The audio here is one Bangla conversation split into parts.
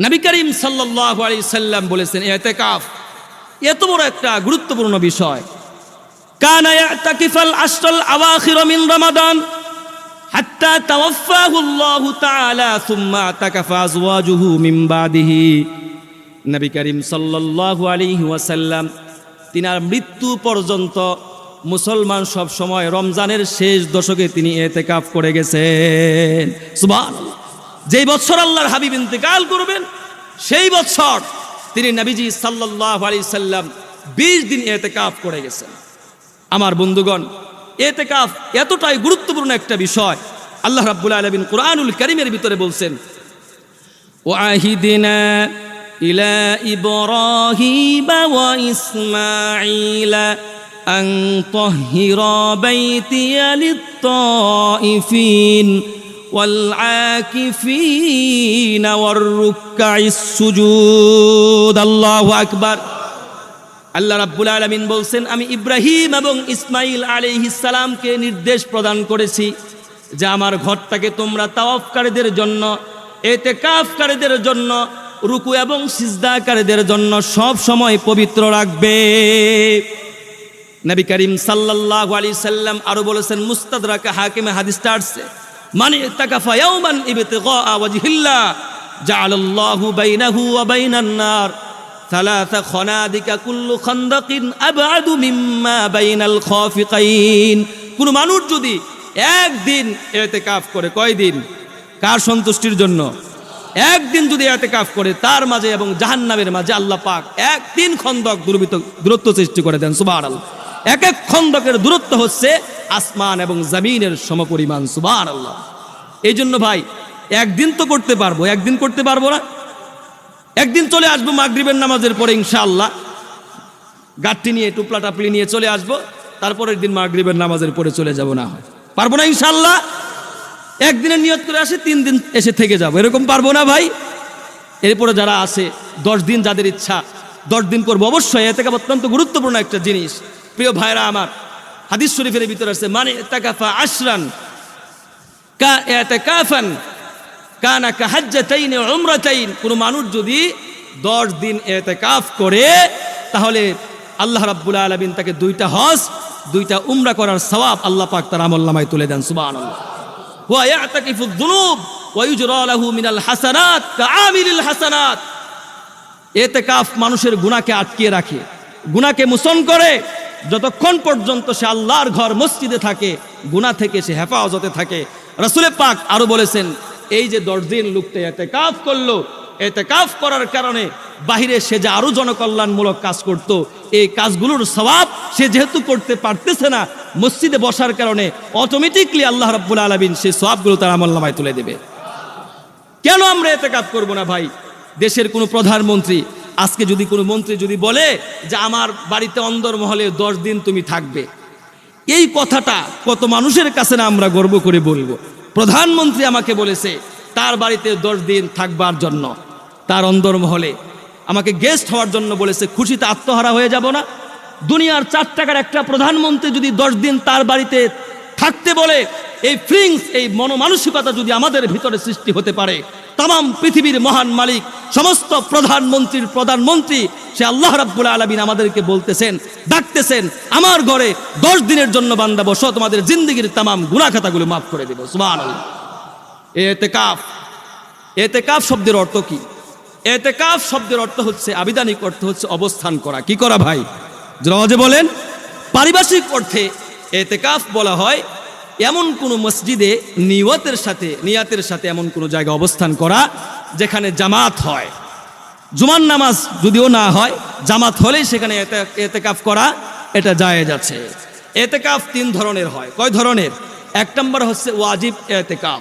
নবী করিম সাল্লাল্লাহু আলাইহি সাল্লাম বলেছেন এতেকাফ, এত বড় একটা গুরুত্বপূর্ণ বিষয়। কানা ইয়াতাকিফাল আশরাল রমাদান সুম্মা তিনার মৃত্যু পর্যন্ত মুসলমান সব সময় রমজানের শেষ দশকে তিনি এতেকাফ করে গেছেন। সুবহানাল্লাহ। যেই বছর আল্লাহর হাবিব ইন্তেকাল করবেন, সেই বছর তিনি নবীজি সাল্লাহ আলি সাল্লাম বিশ দিন এতেকাফ করে গেছেন। আমার বন্ধুগণ, এতেকাফ এতটাই গুরুত্বপূর্ণ একটা বিষয়, আল্লাহ রাবুল আলমিন কোরআনুল করিমের ভিতরে বলছেন ও আহিদিনা ইলা ইবরাহিমা ওয়া ইসমাঈলা আন তাহহিরা والعاكفين والركع السجود الله أكبر আল্লাহ রাব্বুল আলামিন বলছেন আমি ইব্রাহিম এবং ইসমাইল আলাইহিস সালামকে নির্দেশ প্রদান করেছি যে আমার ঘরটাকে তোমরা তাওয়াফকারীদের জন্য এতেকাফকারীদের জন্য রুকু এবং সিজদাকারীদের জন্য সব সময় পবিত্র রাখবে নবী করিম সাল্লাল্লাহু আলাইহি সাল্লাম আরো বলেছেন মুস্তাদরাক হাকিমে হাদিসটা আসছে মানে তাকাফা ইয়াওমান ইবতিগা ওয়াজহিল্লাহ জাআলাল্লাহু বাইনাহু ওয়া বাইনান নার ثلاث خنادق كل خندق أبعد مما بين الخافقين কোন মানুষ যদি একদিন এতেকাফ করে কয়দিন কার সন্তুষ্টির জন্য একদিন যদি এতেকাফ করে তার মাঝে এবং জাহান্নামের মাঝে আল্লাহ পাক একদিন খন্দক দূরবিত দূরত্ব সৃষ্টি করে দেন সুবাহ এক এক খন্দকের দূরত্ব হচ্ছে আসমান এবং জমিনের সমপরিমাণ সুবাহ আল্লাহ এই জন্য ভাই, একদিন তো করতে পারব, একদিন করতে পারব না। একদিন চলে আসব মাগরিবের নামাজের পরে, ইনশাআল্লাহ। গাঠটি নিয়ে, টুপলা টাপলি নিয়ে চলে আসব, তারপরের দিন মাগরিবের নামাজের পরে চলে যাব না হয়। পারব না, ইনশাআল্লাহ? একদিনের নিয়ত করে আসে, তিন দিন এসে থেকে যাব। এরকম পারব না ভাই। এরপরে যারা আছে, দশ দিন যাদের ইচ্ছা, দশ দিন করব। অবশ্যই এতে অত্যন্ত গুরুত্বপূর্ণ একটা জিনিস। প্রিয় ভাইরা আমার, হাদিস শরীফের ভিতরে আছে মানে তাকাফা আশরান কা এতেকাফান কানা কাহাজ্জাতাইন উমরাতাইন কোন মানুষ যদি দশ দিন এতেকাফ করে, তাহলে আল্লাহ রাব্বুল আলামিন তাকে দুইটা হজ, দুইটা উমরা করার সওয়াব আল্লাহ পাক তার আমলনামায় তুলে দেন, সুবহানাল্লাহ। ওয়া ইয়াতাকিফু যুনুব ওয়া ইউজরা লাহু মিনাল হাসানাত কাআমিলিল হাসানাত এতেকাফ মানুষের গুনাহকে আটকিয়ে রাখে, গুনাহকে মোচন করে যতক্ষণ পর্যন্ত সে আল্লাহর ঘর মসজিদে থাকে, গুনাহ থেকে সে হেফাজতে থাকে। রাসূলে পাক আরও বলেছেন, এই যে দশ দিন এতে কাফ করল এতে কাফ করার কারণে বাহিরে সে যে আরও জনকল্যাণমূলক কাজ করত, এই কাজগুলোর স্বভাব সে যেহেতু করতে পারতেছে না, মসজিদে বসার কারণে অটোমেটিকলি আল্লাহ রাব্বুল আলমিন সেই সবগুলো তার আমল নামায় তুলে দেবে। কেন আমরা এতে কাপ করব না ভাই? দেশের কোনো প্রধানমন্ত্রী আজকে যদি কোনো মন্ত্রী যদি বলে যে আমার বাড়িতে অন্দর মহলে দশ দিন তুমি থাকবে, এই কথাটা কত মানুষের কাছে না আমরা গর্ব করে বলব। প্রধানমন্ত্রী আমাকে বলেছে, তার বাড়িতে দশ দিন থাকবার জন্য, তার অন্দরমহলে আমাকে গেস্ট হওয়ার জন্য বলেছে, খুশিতে আত্মহারা হয়ে যাব না। দুনিয়ার চার টাকার একটা প্রধানমন্ত্রী যদি দশ দিন তার বাড়িতে থাকতে বলে, এই ফিলিংস এই মনোমানসিকতা যদি আমাদের ভিতরে সৃষ্টি হতে পারে তাম পৃথিবীর মহান মালিক সমস্ত প্রধানমন্ত্রীর প্রধানমন্ত্রী, সে আল্লাহ রাব্বুল আলমিন আমাদেরকে বলতেছেন, ডাকতেছেন, আমার ঘরে দশ দিনের জন্য বান্দা বসো, তোমাদের জিন্দগির তামাম গুণাখাতাগুলো মাফ করে দেবো। সুবাহ এতেকাফ এতেকাফ শব্দের অর্থ কি? এতেকাফ শব্দের অর্থ হচ্ছে, আবিধানিক অর্থ হচ্ছে অবস্থান করা। কি করা ভাই? জরাজে বলেন। পারিভাষিক অর্থে এতেকাফ বলা হয় এমন কোনো মসজিদে নিয়তের সাথে, নিয়াতের সাথে এমন কোনো জায়গায় অবস্থান করা যেখানে জামাত হয়। জুমার নামাজ যদিও না হয়, জামাত হলেই সেখানে এতে- এতেকাফ করা এটা জায়েজ আছে। এতেকাফ তিন ধরনের হয়। কয় ধরনের? এক নম্বর হচ্ছে ওয়াজিব এতেকাফ।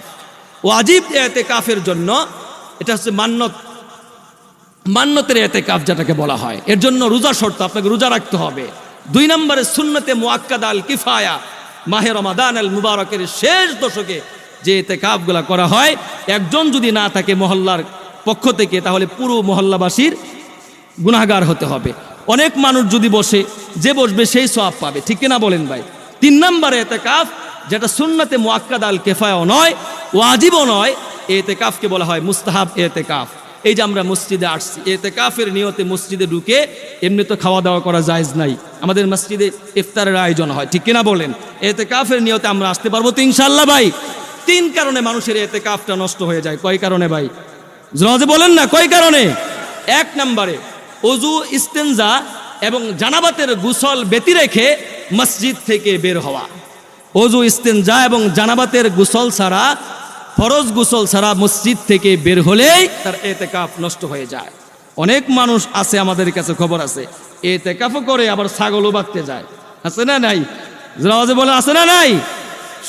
ওয়াজিব এতেকাফের জন্য এটা হচ্ছে মান্নত মান্যতের এতেকাফ যেটাকে বলা হয়। এর জন্য রোজা শর্ত আপনাকে রোজা রাখতে হবে। দুই নম্বরে সুন্নতে মুআক্কাদ আল কিফায়া মাহে রমাদান আল মুবারকের শেষ দশকে যে এতে এতেকাফগুলা করা হয়, একজন যদি না থাকে মহল্লার পক্ষ থেকে, তাহলে পুরো মহল্লাবাসীর গুনাহগার হতে হবে। অনেক মানুষ যদি বসে, যে বসবে সেই সওয়াব পাবে। ঠিক কিনা বলেন ভাই? তিন নম্বরে এতে এতেকাফ যেটা সুন্নতে মুআক্কাদ আল কেফায়াও নয়, ওয়াজিবও নয় এতে এতেকাফকে বলা হয় মুস্তাহাব এতেকাফ এই যে আমরা মসজিদে আসছি, এতে কাফের নিয়তে মসজিদে ঢুকে এমনি তো খাওয়া দাওয়া করা জায়েজ নাই। আমাদের মসজিদে ইফতারের আয়োজন হয়, ঠিক কিনা বলেন? এতে কাফের নিয়তে আমরা আসতে পারব তো ইনশাল্লাহ ভাই। তিন কারণে মানুষের এতে কাফটা নষ্ট হয়ে যায়, কয় কারণে ভাই? বলেন না, কয় কারণে? এক নম্বরে, অজু ইস্তেঞ্জা এবং জানাবাতের গুসল ব্যতি রেখে মসজিদ থেকে বের হওয়া। অজু ইস্তেঞ্জা এবং জানাবাতের গুসল ছাড়া ফরজ গোসল ছাড়া মসজিদ থেকে বের হলেই তার এতেকাফ নষ্ট হয়ে যায়। অনেক মানুষ আছে আমাদের কাছে খবর আছে এতেকাফও করে আবার ছাগলও বাঁধতে যায়। আছে না নাই? জরাওয়াজে বলে, আছে না নাই?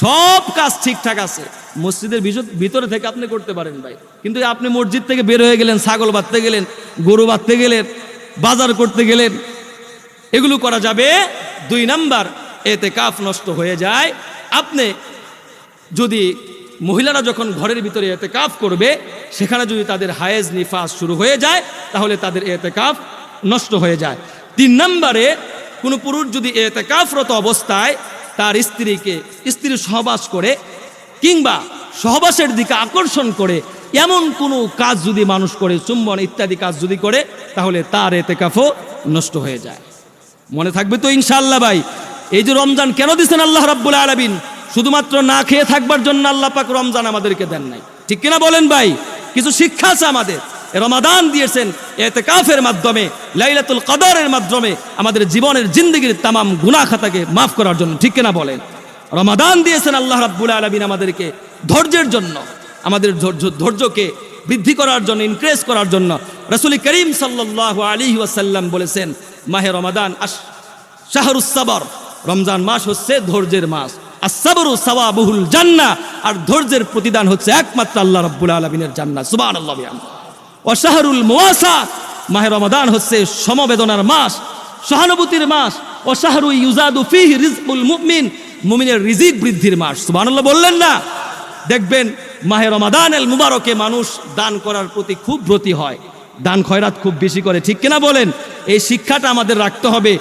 সব কাজ ঠিকঠাক আছে। মসজিদের ভিতরে থেকে আপনি করতে পারেন ভাই। কিন্তু আপনি মসজিদ থেকে বের হয়ে গেলেন, ছাগল বাঁধতে গেলেন, গরু বাঁধতে গেলেন, বাজার করতে গেলেন, এগুলো করা যাবে। দুই নাম্বার এতে কাফ নষ্ট হয়ে যায়। আপনি যদি মহিলারা যখন ঘরের ভিতরে এতেকাফ করবে, সেখানে যদি তাদের হায়েজ নিফাস শুরু হয়ে যায়, তাহলে তাদের এতেকাফ নষ্ট হয়ে যায়। তিন নম্বরে, কোনো পুরুষ যদি এতে কাফরত অবস্থায় তার স্ত্রীকে, স্ত্রীর সহবাস করে কিংবা সহবাসের দিকে আকর্ষণ করে, এমন কোনো কাজ যদি মানুষ করে, চুম্বন ইত্যাদি কাজ যদি করে, তাহলে তার এতে কাফও নষ্ট হয়ে যায়। মনে থাকবে তো ইনশাল্লাহ ভাই, এই যে রমজান কেন দিচ্ছেন আল্লাহ রাব্বুল আলামিন? শুধুমাত্র না খেয়ে থাকবার জন্য আল্লাহ পাক রমজান আমাদেরকে দেন নাই। ঠিক কিনা বলেন ভাই? কিছু শিক্ষা আছে আমাদের। রমাদান দিয়েছেন এতে কাফের মাধ্যমে, লাইলাতুল কদরের মাধ্যমে আমাদের জীবনের জিন্দগির তামাম গুনাহ খাতাকে মাফ করার জন্য, ঠিক কিনা বলেন? রমাদান দিয়েছেন আল্লাহ রাব্বুল আলামিন আমাদেরকে ধৈর্যের জন্য, আমাদের ধৈর্য, ধৈর্যকে বৃদ্ধি করার জন্য ইনক্রেজ করার জন্য। রসুল করিম সাল্লাল্লাহু আলাইহি ওয়াসাল্লাম বলেছেন, মাহে রমাদান আশ শাহরুসাবর রমজান মাস হচ্ছে ধৈর্যের মাস। আসাবরু সাওয়াবুহুল জান্নাহ আর ধৈর্যের প্রতিদান হচ্ছে একমাত্র আল্লাহ রাব্বুল আলামিনের জান্নাত। সুবহানাল্লাহ। ও শাহরুল মুওয়াসা মাহে রমাদান হচ্ছে সমবেদনার মাস, সহানুভূতির মাস। ও শাহরু ইউজাদু ফিহি রিজকুল মুমিন। মুমিনের রিজিক বৃদ্ধির মাস। সুবহানাল্লাহ বললেন না? দেখবেন মাহে রমাদান এল মুবারকে মানুষ দান করার প্রতি খুব ব্রতী হয়। দান খয়রাত খুব বেশি করে। ঠিক কিনা বলেন? এই শিক্ষাটা আমাদের রাখতে হবে।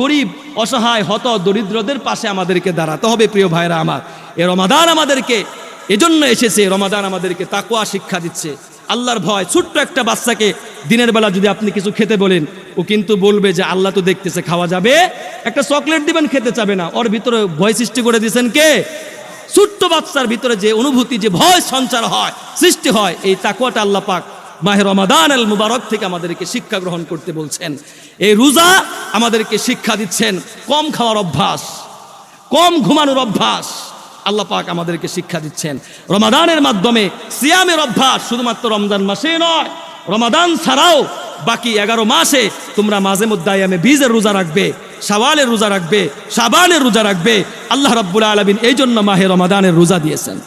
গরিব অসহায়, হত, দরিদ্রদের পাশে আমাদেরকে দাঁড়াতে হবে, প্রিয় ভাইরা আমার। এ রমাদান আমাদেরকে, এজন্য এসেছে, রমাদান আমাদেরকে তাকুয়া শিক্ষা দিচ্ছে। আল্লাহর ভয়, ছোট্ট একটা বাচ্চাকে দিনের বেলা যদি আপনি কিছু খেতে বলেন, ও কিন্তু বলবে যে, আল্লাহ তো দেখতেছে, খাওয়া যাবে। একটা চকলেট দিবেন, খেতে চাবে না। ওর ভিতরে ভয় সৃষ্টি করে দিয়েছেন কে? ছোট্ট বাচ্চার ভিতরে যে অনুভূতি, যে ভয় সঞ্চার হয়, সৃষ্টি হয়, এই তাকুয়াটা আল্লাহ পাক মাহের রমাদান আল মুবারক থেকে আমাদেরকে শিক্ষা গ্রহণ করতে বলছেন। এই রোজা আমাদেরকে শিক্ষা দিচ্ছেন। কম খাওয়ার অভ্যাস, কম ঘুমানোর অভ্যাস, আল্লাহ পাক আমাদেরকে শিক্ষা দিচ্ছেন। রমাদানের মাধ্যমে সিয়ামের অভ্যাস শুধুমাত্র রমজান মাসে নয়, রমাদান ছাড়াও বাকি এগারো মাসে তোমরা মাঝে মধ্যে বীজের রোজা রাখবে সাওয়ালের রোজা রাখবে সাবানের রোজা রাখবে। আল্লাহ রাব্বুল আলমিন এই জন্য মাহে রমাদানের রোজা দিয়েছেন।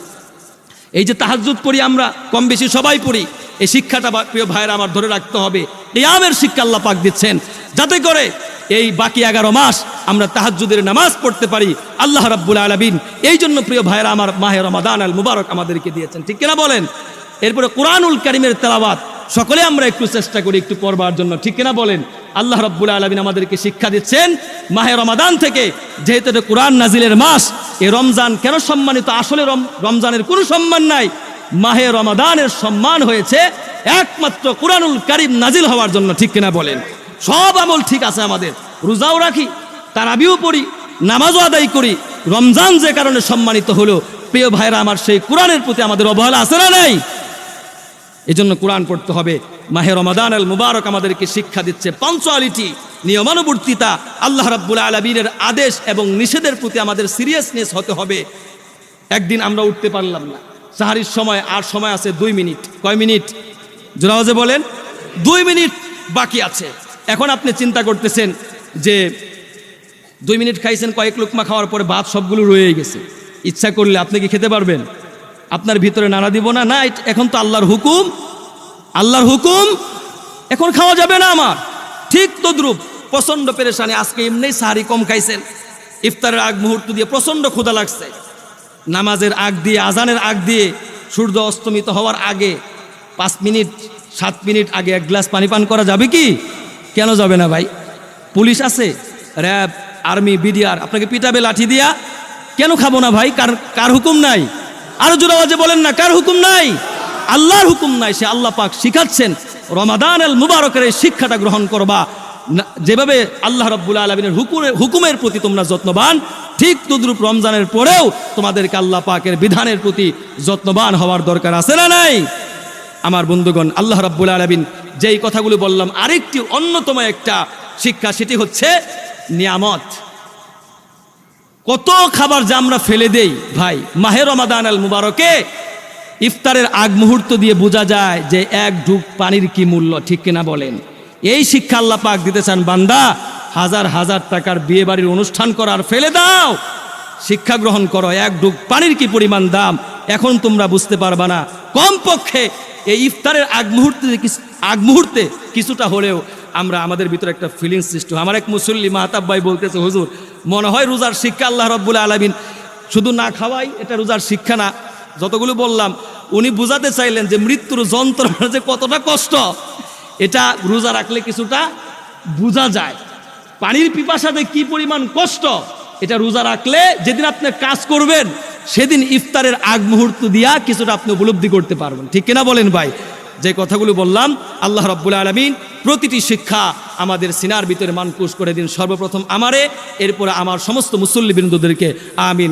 এই যে তাহাজুদ পড়ি আমরা কম বেশি সবাই পড়ি। এই শিক্ষাটা প্রিয় ভাইয়েরা আমার ধরে রাখতে হবে। আমের শিক্ষা আল্লাহ পাক দিচ্ছেন। যাতে করে এই বাকি এগারো মাস আমরা তাহাজুদের নামাজ পড়তে পারি। আল্লাহ রাব্বুল আলমিন এই জন্য প্রিয় ভাইয়েরা আমার মাহে রমাদান আল মুবারক আমাদেরকে দিয়েছেন। ঠিক কিনা বলেন? এরপরে কোরআনুল কারিমের তেলাওয়াত সকলে আমরা একটু চেষ্টা করি একটু পড়বার জন্য। ঠিক কিনা বলেন? আল্লাহ রব্বুল আলমিন আমাদেরকে শিক্ষা দিচ্ছেন মাহে রমাদান থেকে। যেহেতু এটা কোরআন নাজিলের মাস, এই রমজান কেন সম্মানিত? আসলে রম- রমজানের কোনো সম্মান নাই। মাহে রমাদানের সম্মান হয়েছে, একমাত্র কোরআনুল কারিম নাজিল হওয়ার জন্য, ঠিক কিনা বলেন? সব আমল ঠিক আছে আমাদের। রোজাও রাখি, তারাবিও পড়ি, নামাজও আদায় করি, রমজান যে কারণে সম্মানিত হলো, প্রিয় ভাইরা আমার সেই কোরআনের প্রতি আমাদের অবহেলা আছে না নাই? এই জন্য কোরআন পড়তে হবে। মাহে রমাদান আল মুবারক আমাদেরকে শিক্ষা দিচ্ছে পাঞ্চুয়ালিটি নিয়মানুবর্তিতা, আল্লাহ রাব্বুল আলমিনের আদেশ এবং নিষেধের প্রতি আমাদের সিরিয়াসনেস হতে হবে। একদিন আমরা উঠতে পারলাম না। সাহারির সময় আর সময় আছে দুই মিনিট। কয় মিনিট? জোরাওয়াজে বলেন, দুই মিনিট বাকি আছে। এখন আপনি চিন্তা করতেছেন যে দুই মিনিট খাইছেন, কয়েক লুকমা খাওয়ার পরে ভাত সবগুলো রয়ে গেছে। ইচ্ছা করলে আপনি কি খেতে পারবেন? আপনার ভিতরে নাড়া দিব না? না এখন তো আল্লাহর হুকুম। আল্লাহর হুকুম। এখন খাওয়া যাবে না আমার। ঠিক তদ্রুপ, প্রচণ্ড পেরেশানি। আজকে এমনি সাহারি কম খাইছেন। ইফতারের আগ মুহূর্ত দিয়ে প্রচণ্ড ক্ষুধা লাগছে। নামাজের আগ দিয়ে, আজানের আগ দিয়ে সূর্য অস্তমিত হওয়ার আগে পাঁচ মিনিট, সাত মিনিট আগে এক গ্লাস পানি পান করা যাবে কি? কেন যাবে না ভাই? পুলিশ আছে, র্যাব, আর্মি, বিডিআর, আপনাকে পিটাবে লাঠি দিয়া। কেন খাব না ভাই? কার কার হুকুম নাই? আরও জোর আওয়াজে বলেন না, কার হুকুম নাই? আল্লাহর হুকুম নাই, সে আল্লাহ পাক শিখাচ্ছেন। রমাদান আল মুবারকের এই শিক্ষাটা গ্রহণ করবা। যেভাবে আল্লাহ রব্বুল আলমিনের হুকুমের হুকুমের প্রতি তোমরা যত্নবান ঠিক তদ্রুপ রমজানের পরেও তোমাদেরকে আল্লাহ পাকের বিধানের প্রতি যত্নবান হওয়ার দরকার আছে না নাই? আমার বন্ধুগণ, আল্লাহ রাব্বুল আলমিন যেই কথাগুলো বললাম, আরেকটি অন্যতম একটা শিক্ষা সেটি হচ্ছে নিয়ামত। কত খাবার যা আমরা ফেলে দেই, ভাই, মাহে রমাদান আল মুবারকে ইফতারের আগ মুহূর্ত দিয়ে বোঝা যায় যে এক ঢুক পানির কি মূল্য, ঠিক কিনা বলেন? এই শিক্ষা আল্লাহ পাক দিতে চান বান্দা হাজার হাজার টাকার বিয়ে বাড়ির অনুষ্ঠান করার ফেলে দাও। শিক্ষা গ্রহণ করো, এক ঢুক পানির কি পরিমাণ দাম? এখন তোমরা বুঝতে পারবা না। কমপক্ষে এই ইফতারের আগ মুহূর্তে আগ মুহূর্তে কিছুটা হলেও আমরা আমাদের ভিতরে একটা ফিলিং সৃষ্টি আমার এক মুসল্লি মাহতাব ভাই বলতেছে, হুজুর, মনে হয় রোজার শিক্ষা আল্লাহ রব্বুল আলমিন। শুধু না খাওয়াই এটা রোজার শিক্ষা না। যতগুলো বললাম, উনি বুঝাতে চাইলেন যে মৃত্যুর যন্ত্রণা যে কতটা কষ্ট। এটা রোজা রাখলে কিছুটা বোঝা যায়। পানির পিপাসাতে কি পরিমাণ কষ্ট, এটা রোজা রাখলে যেদিন আপনি কাজ করবেন, সেদিন ইফতারের আগ মুহূর্ত দিয়া কিছুটা আপনি উপলব্ধি করতে পারবেন। ঠিক কিনা বলেন ভাই? যে কথাগুলো বললাম, আল্লাহ রব্বুল আলমিন প্রতিটি শিক্ষা আমাদের সিনার ভিতরে মানকুশ করে দিন। সর্বপ্রথম আমারে, এরপরে আমার সমস্ত মুসল্লি বিন্দুদেরকে। আমিন।